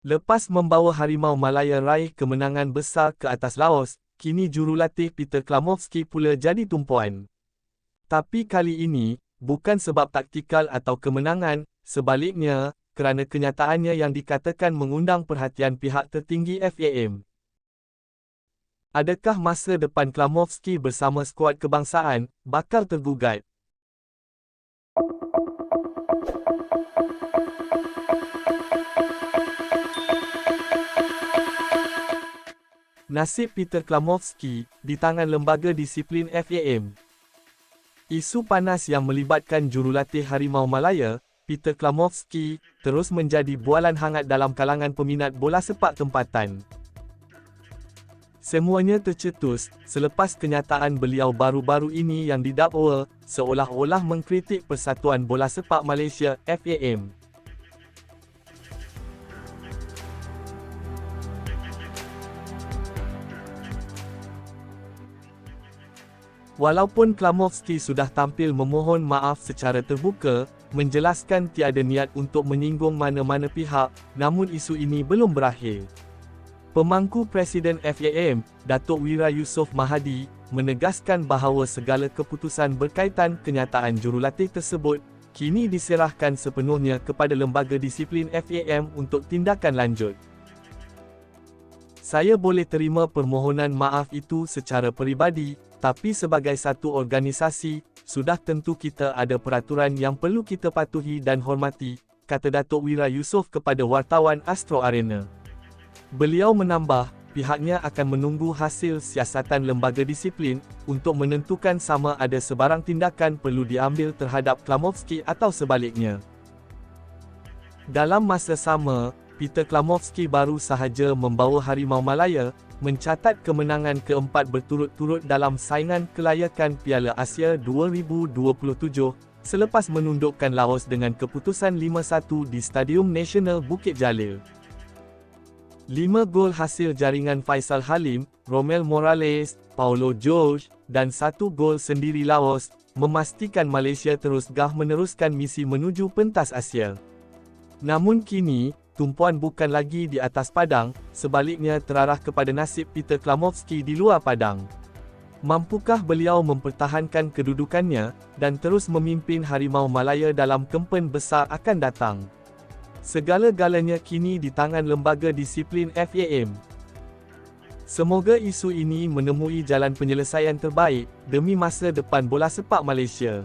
Lepas membawa Harimau Malaya raih kemenangan besar ke atas Laos, kini jurulatih Peter Klamovski pula jadi tumpuan. Tapi kali ini, bukan sebab taktikal atau kemenangan, sebaliknya, kerana kenyataannya yang dikatakan mengundang perhatian pihak tertinggi FAM. Adakah masa depan Klamovski bersama skuad kebangsaan bakal tergugat? Nasib Peter Klamovski di tangan lembaga disiplin FAM. Isu panas yang melibatkan jurulatih Harimau Malaya, Peter Klamovski, terus menjadi bualan hangat dalam kalangan peminat bola sepak tempatan. Semuanya tercetus selepas kenyataan beliau baru-baru ini yang didakwa seolah-olah mengkritik Persatuan Bola Sepak Malaysia FAM. Walaupun Klamovski sudah tampil memohon maaf secara terbuka, menjelaskan tiada niat untuk menyinggung mana-mana pihak, namun isu ini belum berakhir. Pemangku Presiden FAM, Datuk Wira Yusof Mahadi, menegaskan bahawa segala keputusan berkaitan kenyataan jurulatih tersebut, kini diserahkan sepenuhnya kepada lembaga disiplin FAM untuk tindakan lanjut. Saya boleh terima permohonan maaf itu secara peribadi, tapi sebagai satu organisasi, sudah tentu kita ada peraturan yang perlu kita patuhi dan hormati, kata Datuk Wira Yusof kepada wartawan Astro Arena. Beliau menambah, pihaknya akan menunggu hasil siasatan lembaga disiplin untuk menentukan sama ada sebarang tindakan perlu diambil terhadap Klamovski atau sebaliknya. Dalam masa sama, Peter Klamovski baru sahaja membawa Harimau Malaya mencatat kemenangan keempat berturut-turut dalam saingan kelayakan Piala Asia 2027 selepas menundukkan Laos dengan keputusan 5-1 di Stadium Nasional Bukit Jalil. Lima gol hasil jaringan Faisal Halim, Romel Morales, Paulo Jorge, dan satu gol sendiri Laos, memastikan Malaysia terus gah meneruskan misi menuju pentas Asia. Namun kini, tumpuan bukan lagi di atas padang, sebaliknya terarah kepada nasib Peter Klamovski di luar padang. Mampukah beliau mempertahankan kedudukannya, dan terus memimpin Harimau Malaya dalam kempen besar akan datang? Segala-galanya kini di tangan lembaga disiplin FAM. Semoga isu ini menemui jalan penyelesaian terbaik, demi masa depan bola sepak Malaysia.